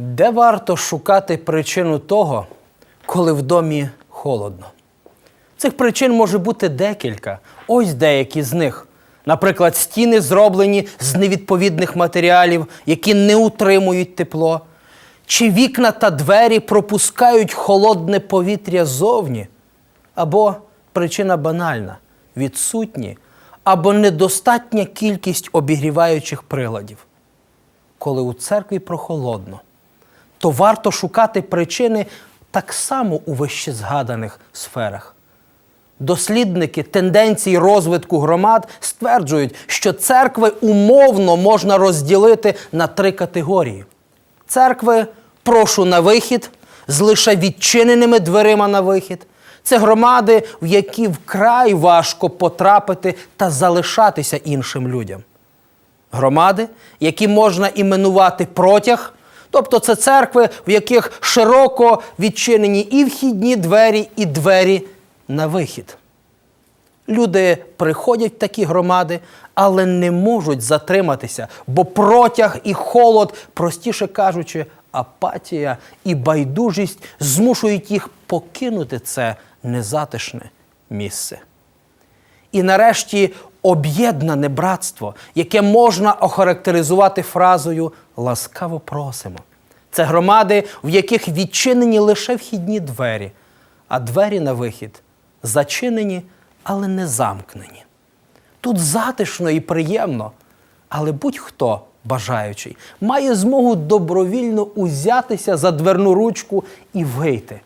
Де варто шукати причину того, коли в домі холодно? Цих причин може бути декілька. Ось деякі з них. Наприклад, стіни зроблені з невідповідних матеріалів, які не утримують тепло. Чи вікна та двері пропускають холодне повітря зовні? Або причина банальна відсутні або недостатня кількість обігріваючих приладів. Коли у церкві прохолодно, то варто шукати причини так само у вищезгаданих сферах. Дослідники тенденцій розвитку громад стверджують, що церкви умовно можна розділити на три категорії: церкви прошу на вихід з лише відчиненими дверима на вихід. Це громади, в які вкрай важко потрапити та залишатися іншим людям. Громади, які можна іменувати протяг, тобто це церкви, в яких широко відчинені і вхідні двері, і двері на вихід. Люди приходять в такі громади, але не можуть затриматися, бо протяг і холод, простіше кажучи, апатія і байдужість змушують їх покинути це незатишне місце. І нарешті об'єднане братство, яке можна охарактеризувати фразою ласкаво просимо. Це громади, в яких відчинені лише вхідні двері, а двері на вихід зачинені, але не замкнені. Тут затишно і приємно, але будь-хто бажаючий має змогу добровільно узятися за дверну ручку і вийти.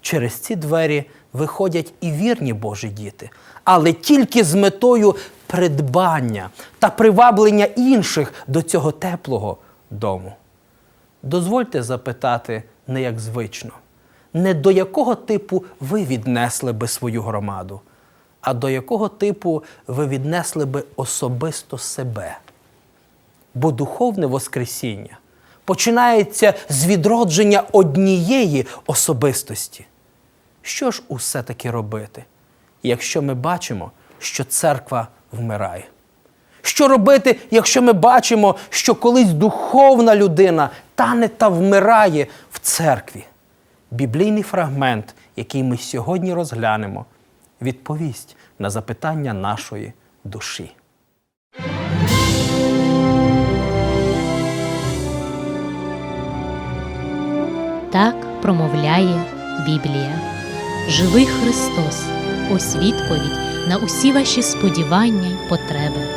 Через ці двері виходять і вірні Божі діти, але тільки з метою придбання та приваблення інших до цього теплого дому. Дозвольте запитати не як звично, не до якого типу ви віднесли би свою громаду, а до якого типу ви віднесли би особисто себе. Бо духовне Воскресіння починається з відродження однієї особистості. Що ж усе таки робити, якщо ми бачимо, що церква вмирає? Що робити, якщо ми бачимо, що колись духовна людина тане та вмирає в церкві? Біблійний фрагмент, який ми сьогодні розглянемо, відповість на запитання нашої душі. Так промовляє Біблія. Живий Христос, ось відповідь на усі ваші сподівання й потреби.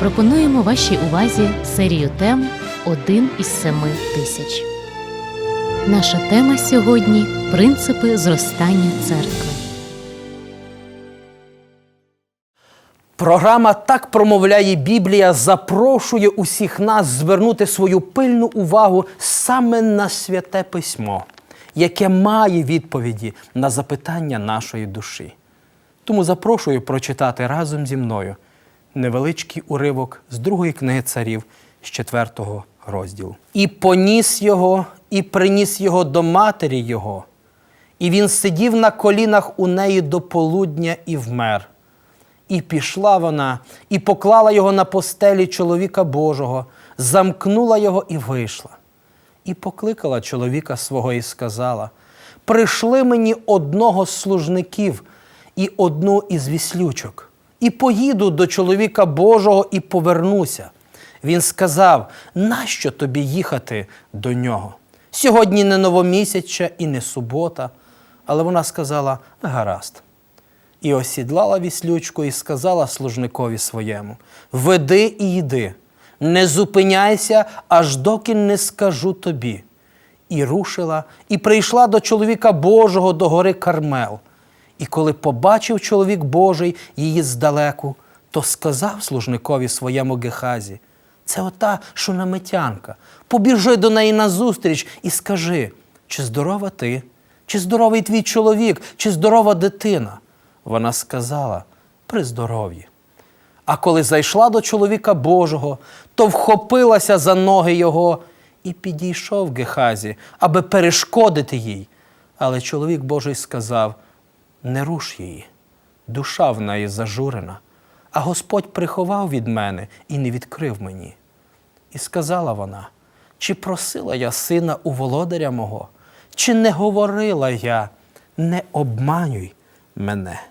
Пропонуємо вашій увазі серію тем Один із семи тисяч. Наша тема сьогодні принципи зростання церкви. Програма Так промовляє Біблія запрошує усіх нас звернути свою пильну увагу саме на святе письмо, яке має відповіді на запитання нашої душі. Тому запрошую прочитати разом зі мною невеличкий уривок з другої книги царів з четвертого розділу. І поніс його, і приніс його до матері його, і він сидів на колінах у неї до полудня і вмер. І пішла вона, і поклала його на постелі чоловіка Божого, замкнула його і вийшла. І покликала чоловіка свого і сказала: Прийшли мені одного з служників і одну із віслючок, і поїду до чоловіка Божого і повернуся. Він сказав: Нащо тобі їхати до нього? Сьогодні не новомісяча і не субота. Але вона сказала: Гаразд. І осідлала віслючку і сказала служникові своєму: Веди і йди, не зупиняйся, аж доки не скажу тобі. І рушила, і прийшла до чоловіка Божого до гори Кармел. І коли побачив чоловік Божий її здалеку, то сказав служникові своєму Гехазі: Це ота шунамитянка. Побіжи до неї назустріч і скажи, чи здорова ти, чи здоровий твій чоловік, чи здорова дитина. Вона сказала при здоров'ї. А коли зайшла до чоловіка Божого, то вхопилася за ноги його і підійшов Гехазі, аби перешкодити їй. Але чоловік Божий сказав: Не руш її, душа в неї зажурена, а Господь приховав від мене і не відкрив мені. І сказала вона: чи просила я сина у володаря мого, чи не говорила я, не обманюй мене.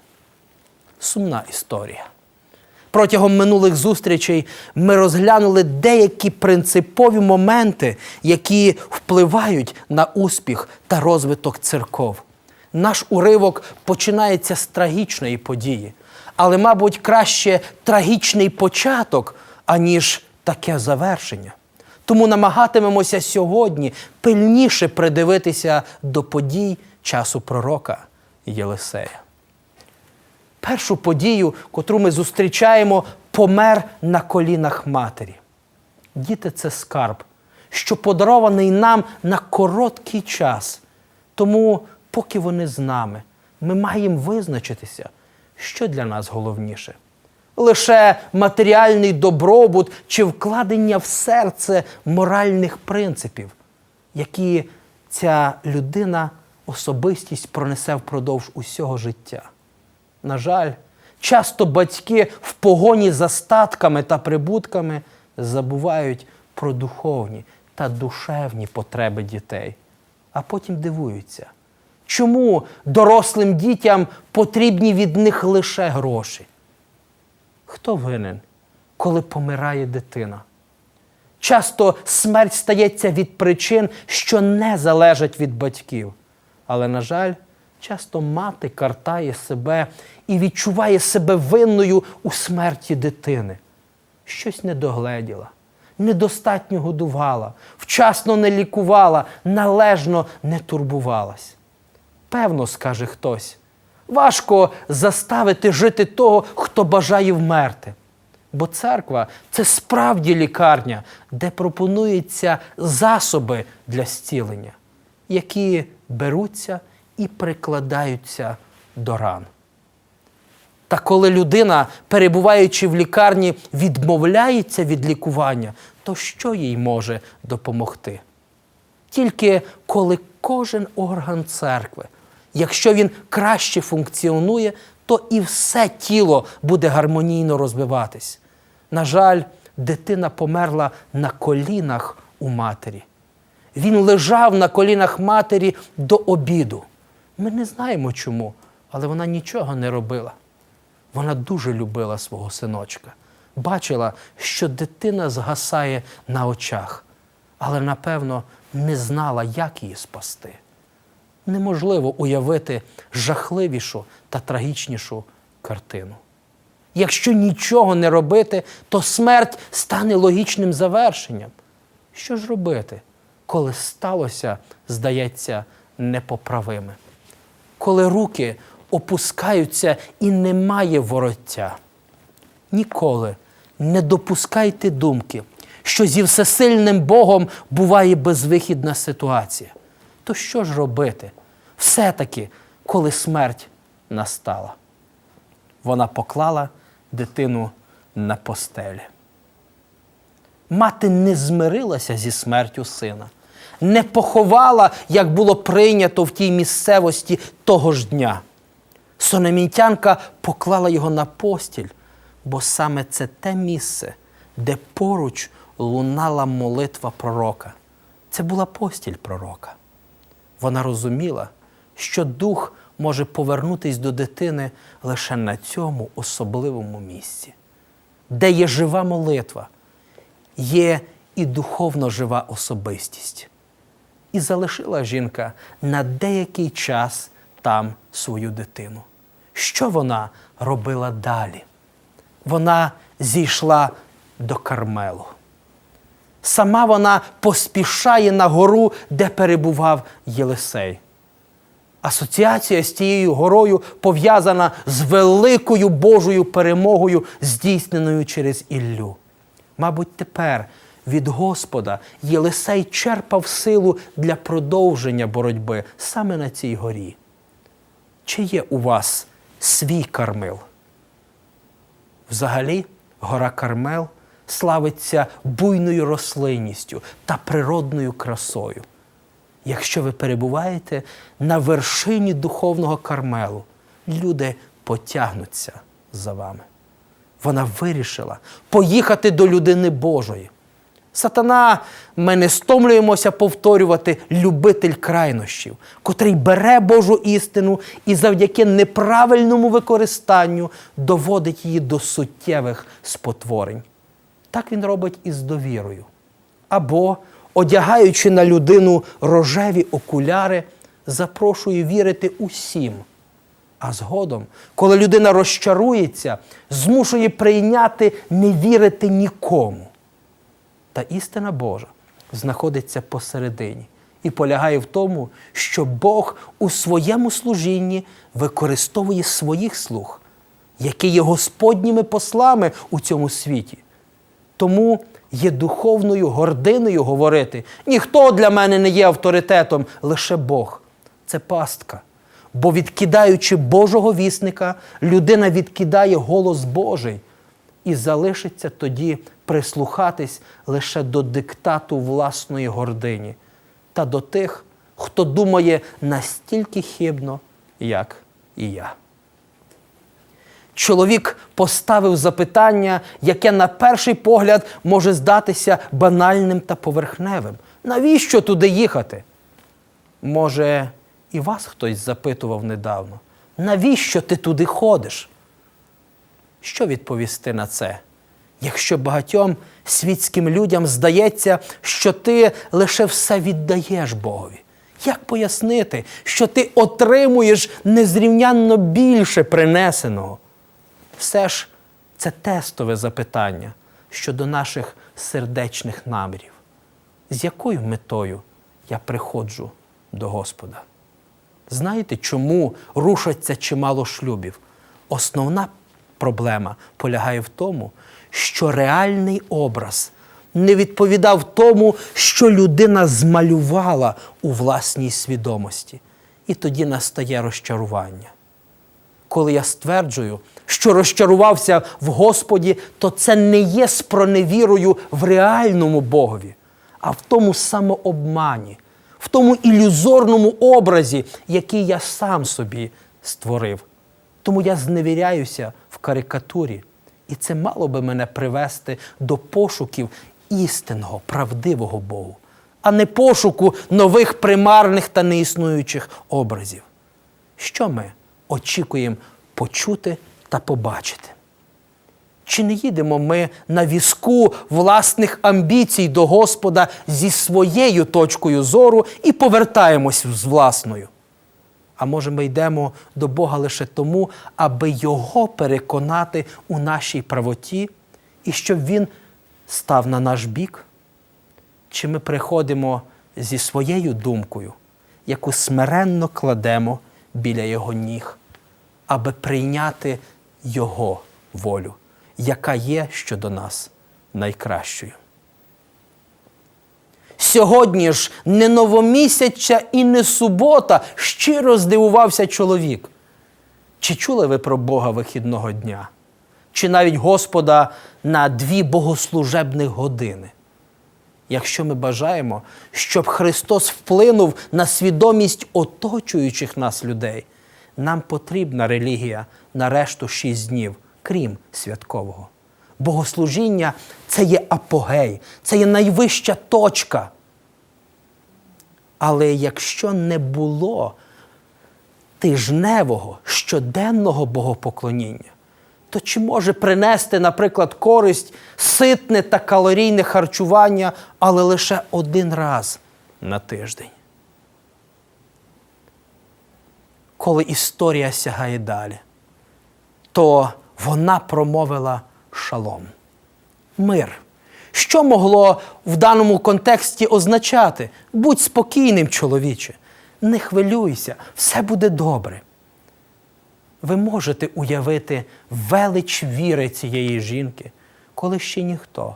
Сумна історія. Протягом минулих зустрічей ми розглянули деякі принципові моменти, які впливають на успіх та розвиток церков. Наш уривок починається з трагічної події, але, мабуть, краще трагічний початок, аніж таке завершення. Тому намагатимемося сьогодні пильніше придивитися до подій часу пророка Єлисея. Першу подію, котру ми зустрічаємо, помер на колінах матері. Діти це скарб, що подарований нам на короткий час. Тому, поки вони з нами, ми маємо визначитися, що для нас головніше. Лише матеріальний добробут чи вкладення в серце моральних принципів, які ця людина, особистість пронесе впродовж усього життя. На жаль, часто батьки в погоні за статками та прибутками забувають про духовні та душевні потреби дітей, а потім дивуються, чому дорослим дітям потрібні від них лише гроші. Хто винен, коли помирає дитина? Часто смерть стається від причин, що не залежать від батьків. Але, на жаль, часто мати картає себе і відчуває себе винною у смерті дитини. Щось не догледіла, недостатньо годувала, вчасно не лікувала, належно не турбувалась. Певно, скаже хтось, важко заставити жити того, хто бажає вмерти. Бо церква це справді лікарня, де пропонуються засоби для зцілення, які беруться і прикладаються до ран. Та коли людина, перебуваючи в лікарні, відмовляється від лікування, то що їй може допомогти? Тільки коли кожен орган церкви, якщо він краще функціонує, то і все тіло буде гармонійно розвиватись. На жаль, дитина померла на колінах у матері. Він лежав на колінах матері до обіду. Ми не знаємо чому, але вона нічого не робила. Вона дуже любила свого синочка. Бачила, що дитина згасає на очах, але напевно не знала, як її спасти. Неможливо уявити жахливішу та трагічнішу картину. Якщо нічого не робити, то смерть стане логічним завершенням. Що ж робити, коли сталося, здається, непоправиме? Коли руки опускаються і немає вороття? Ніколи не допускайте думки, що зі всесильним Богом буває безвихідна ситуація. То що ж робити? Все-таки, коли смерть настала. Вона поклала дитину на постелі. Мати не змирилася зі смертю сина, не поховала, як було прийнято в тій місцевості того ж дня. Сономінтянка поклала його на постіль, бо саме це те місце, де поруч лунала молитва пророка. Це була постіль пророка. Вона розуміла, що дух може повернутись до дитини лише на цьому особливому місці, де є жива молитва, є і духовно жива особистість. І залишила жінка на деякий час там свою дитину. Що вона робила далі? Вона зійшла до Кармелу. Сама вона поспішає на гору, де перебував Єлисей. Асоціація з тією горою пов'язана з великою Божою перемогою, здійсненою через Іллю. Мабуть, тепер від Господа Єлисей черпав силу для продовження боротьби саме на цій горі. Чи є у вас свій Кармил? Взагалі, гора Кармел славиться буйною рослинністю та природною красою. Якщо ви перебуваєте на вершині духовного кармелу, люди потягнуться за вами. Вона вирішила поїхати до людини Божої. Сатана, ми не стомлюємося повторювати любитель крайнощів, котрий бере Божу істину і завдяки неправильному використанню доводить її до суттєвих спотворень. Так він робить і з довірою. Або, одягаючи на людину рожеві окуляри, запрошує вірити усім. А згодом, коли людина розчарується, змушує прийняти не вірити нікому. Та істина Божа знаходиться посередині і полягає в тому, що Бог у своєму служінні використовує своїх слуг, які є Господніми послами у цьому світі. Тому є духовною гординою говорити: ніхто для мене не є авторитетом, лише Бог. Це пастка. Бо відкидаючи Божого вісника, людина відкидає голос Божий і залишиться тоді прислухатись лише до диктату власної гордині та до тих, хто думає настільки хибно, як і я. Чоловік поставив запитання, яке на перший погляд може здатися банальним та поверхневим. Навіщо туди їхати? Може, і вас хтось запитував недавно, навіщо ти туди ходиш? Що відповісти на це? Якщо багатьом світським людям здається, що ти лише все віддаєш Богові. Як пояснити, що ти отримуєш незрівнянно більше принесеного? Все ж це тестове запитання щодо наших сердечних намірів. З якою метою я приходжу до Господа? Знаєте, чому рушаться чимало шлюбів? Основна проблема полягає в тому, що реальний образ не відповідав тому, що людина змалювала у власній свідомості. І тоді настає розчарування. Коли я стверджую, що розчарувався в Господі, то це не є спроневірою в реальному Богові, а в тому самообмані, в тому ілюзорному образі, який я сам собі створив. Тому я зневіряюся в карикатурі, і це мало би мене привести до пошуків істинного, правдивого Богу, а не пошуку нових примарних та неіснуючих образів. Що ми очікуємо почути та побачити? Чи не їдемо ми на візку власних амбіцій до Господа зі своєю точкою зору і повертаємось з власною? А може, ми йдемо до Бога лише тому, аби Його переконати у нашій правоті і щоб Він став на наш бік? Чи ми приходимо зі своєю думкою, яку смиренно кладемо біля Його ніг, аби прийняти Його волю, яка є щодо нас найкращою? Сьогодні ж не новомісяча і не субота, щиро здивувався чоловік. Чи чули ви про Бога вихідного дня? Чи навіть Господа на дві богослужебних години? Якщо ми бажаємо, щоб Христос вплинув на свідомість оточуючих нас людей, нам потрібна релігія на решту шість днів, крім святкового. Богослужіння це є апогей, це є найвища точка. Але якщо не було тижневого, щоденного богопоклоніння, то чи може принести, наприклад, користь ситне та калорійне харчування, але лише один раз на тиждень? Коли історія сягає далі, то вона промовила шалом. Мир. Що могло в даному контексті означати? Будь спокійним, чоловіче, не хвилюйся, все буде добре. Ви можете уявити велич віри цієї жінки, коли ще ніхто,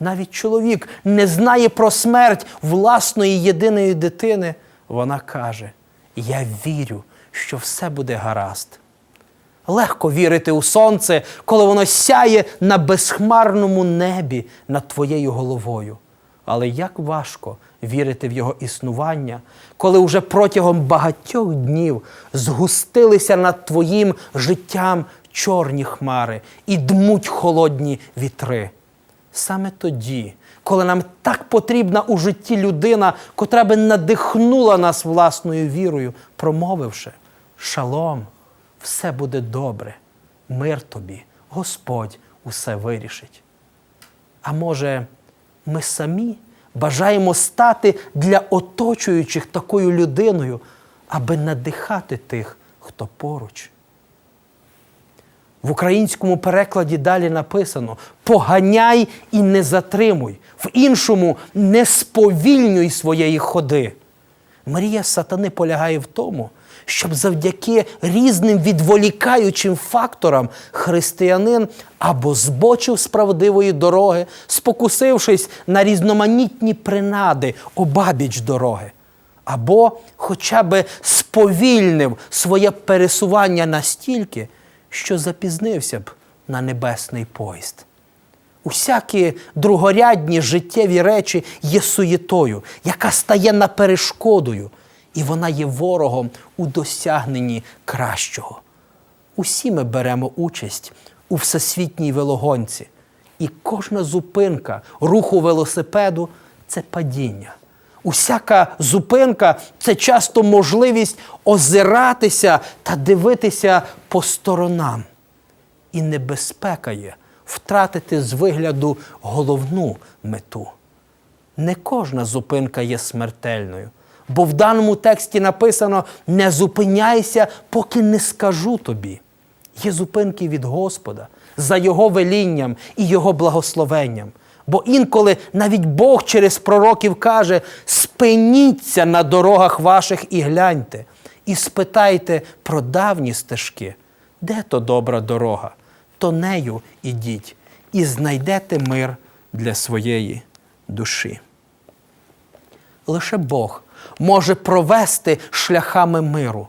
навіть чоловік, не знає про смерть власної єдиної дитини. Вона каже: Я вірю, що все буде гаразд. Легко вірити у сонце, коли воно сяє на безхмарному небі над твоєю головою. Але як важко вірити в його існування, коли вже протягом багатьох днів згустилися над твоїм життям чорні хмари і дмуть холодні вітри. Саме тоді, коли нам так потрібна у житті людина, котра би надихнула нас власною вірою, промовивши Шалом, все буде добре, мир тобі, Господь усе вирішить. А може, ми самі бажаємо стати для оточуючих такою людиною, аби надихати тих, хто поруч. В українському перекладі далі написано: поганяй і не затримуй, в іншому не сповільнюй своєї ходи. Мрія сатани полягає в тому, щоб завдяки різним відволікаючим факторам християнин або збочив з правдивої дороги, спокусившись на різноманітні принади обабіч дороги, або хоча би сповільнив своє пересування настільки, що запізнився б на небесний поїзд. Усякі другорядні життєві речі є суєтою, яка стає на перешкодою, і вона є ворогом у досягненні кращого. Усі ми беремо участь у всесвітній велогонці, і кожна зупинка руху велосипеду це падіння. Усяка зупинка це часто можливість озиратися та дивитися по сторонам. І небезпека є втратити з вигляду головну мету. Не кожна зупинка є смертельною, бо в даному тексті написано: не зупиняйся, поки не скажу тобі. Є зупинки від Господа за Його велінням і Його благословенням. Бо інколи навіть Бог через пророків каже: спиніться на дорогах ваших і гляньте, і спитайте про давні стежки, де то добра дорога, то нею ідіть, і знайдете мир для своєї душі. Лише Бог може провести шляхами миру.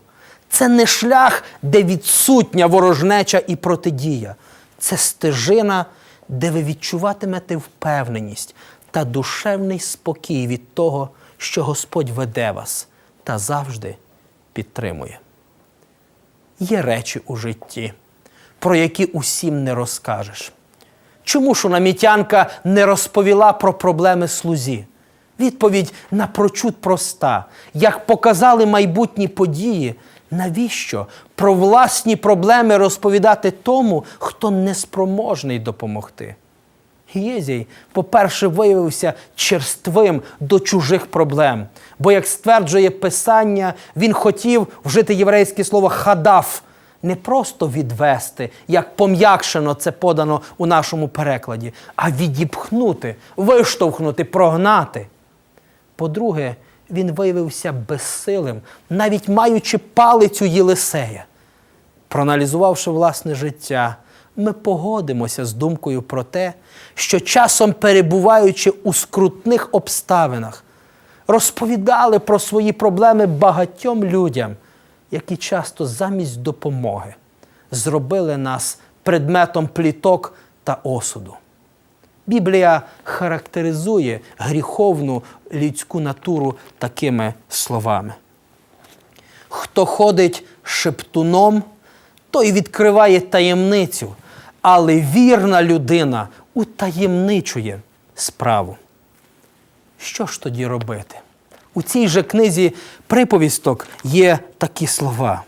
Це не шлях, де відсутня ворожнеча і протидія. Це стежина, де ви відчуватимете впевненість та душевний спокій від того, що Господь веде вас та завжди підтримує. Є речі у житті, про які усім не розкажеш. Чому ж намітянка не розповіла про проблеми слузі? Відповідь напрочуд проста. Як показали майбутні події, навіщо про власні проблеми розповідати тому, хто неспроможний допомогти? Єзій, по-перше, виявився черствим до чужих проблем, бо, як стверджує Писання, він хотів вжити єврейське слово хадаф, не просто відвести, як пом'якшено це подано у нашому перекладі, а відіпхнути, виштовхнути, прогнати. По-друге, він виявився безсилим, навіть маючи палицю Єлисея. Проаналізувавши власне життя, ми погодимося з думкою про те, що часом перебуваючи у скрутних обставинах, розповідали про свої проблеми багатьом людям, які часто замість допомоги зробили нас предметом пліток та осуду. Біблія характеризує гріховну людську натуру такими словами. Хто ходить шептуном, той відкриває таємницю, але вірна людина утаємничує справу. Що ж тоді робити? У цій же книзі приповісток є такі слова.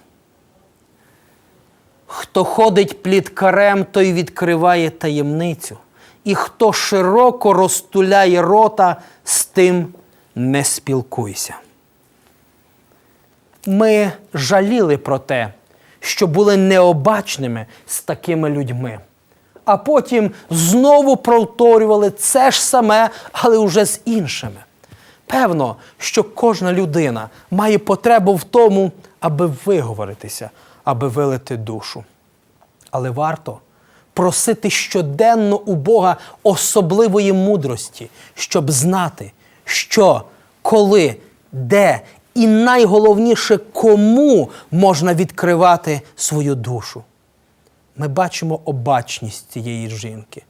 Хто ходить пліткарем, той відкриває таємницю, і хто широко розтуляє рота, з тим не спілкуйся. Ми жаліли про те, що були необачними з такими людьми, а потім знову повторювали це ж саме, але вже з іншими. Певно, що кожна людина має потребу в тому, аби виговоритися, аби вилити душу. Але варто просити щоденно у Бога особливої мудрості, щоб знати, що, коли, де і найголовніше, кому можна відкривати свою душу. Ми бачимо обачність цієї жінки,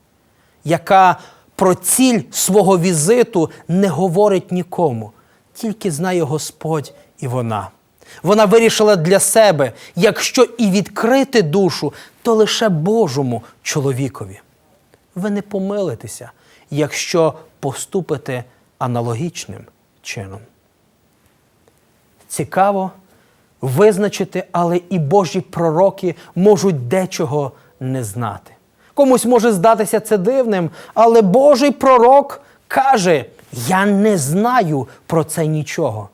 яка про ціль свого візиту не говорить нікому, тільки знає Господь і вона. Вона вирішила для себе, якщо і відкрити душу, то лише Божому чоловікові. ви не помилитеся, якщо поступите аналогічним чином. Цікаво визначити, але і Божі пророки можуть дечого не знати. Комусь може здатися це дивним, але Божий пророк каже: Я не знаю про це нічого.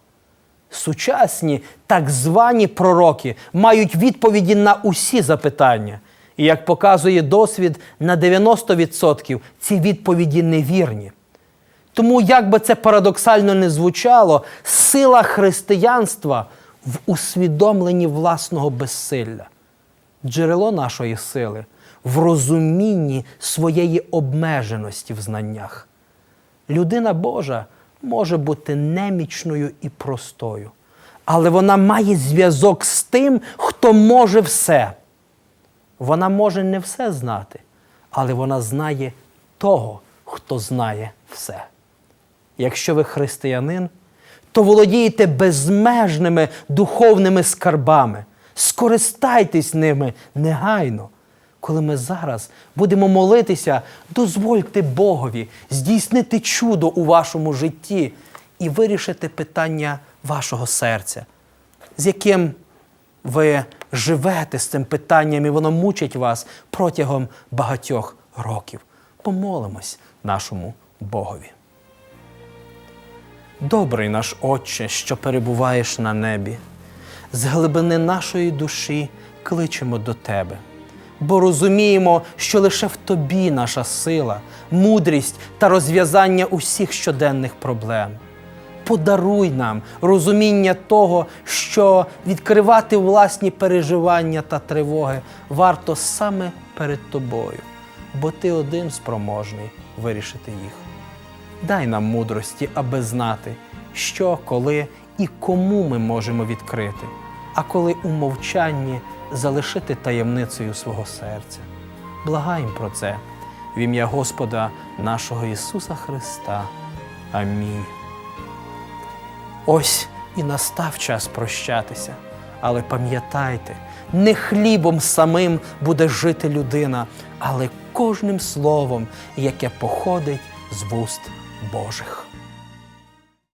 Сучасні так звані пророки мають відповіді на усі запитання. І як показує досвід, на 90% ці відповіді невірні. Тому, як би це парадоксально не звучало, сила християнства в усвідомленні власного безсилля. Джерело нашої сили в розумінні своєї обмеженості в знаннях. Людина Божа може бути немічною і простою, але вона має зв'язок з тим, хто може все. Вона може не все знати, але вона знає того, хто знає все. Якщо ви християнин, то володієте безмежними духовними скарбами. Скористайтесь ними негайно. Коли ми зараз будемо молитися, дозвольте Богові здійснити чудо у вашому житті і вирішити питання вашого серця, з яким ви живете з цим питанням, і воно мучить вас протягом багатьох років. Помолимось нашому Богові. Добрий наш Отче, що перебуваєш на небі, з глибини нашої душі кличемо до Тебе, бо розуміємо, що лише в Тобі наша сила, мудрість та розв'язання усіх щоденних проблем. Подаруй нам розуміння того, що відкривати власні переживання та тривоги варто саме перед тобою, бо ти один спроможний вирішити їх. Дай нам мудрості, аби знати, що, коли і кому ми можемо відкрити, а коли у мовчанні залишити таємницею свого серця. Благаємо про це в ім'я Господа нашого Ісуса Христа. Амінь. Ось і настав час прощатися. Але пам'ятайте, не хлібом самим буде жити людина, але кожним словом, яке походить з вуст Божих.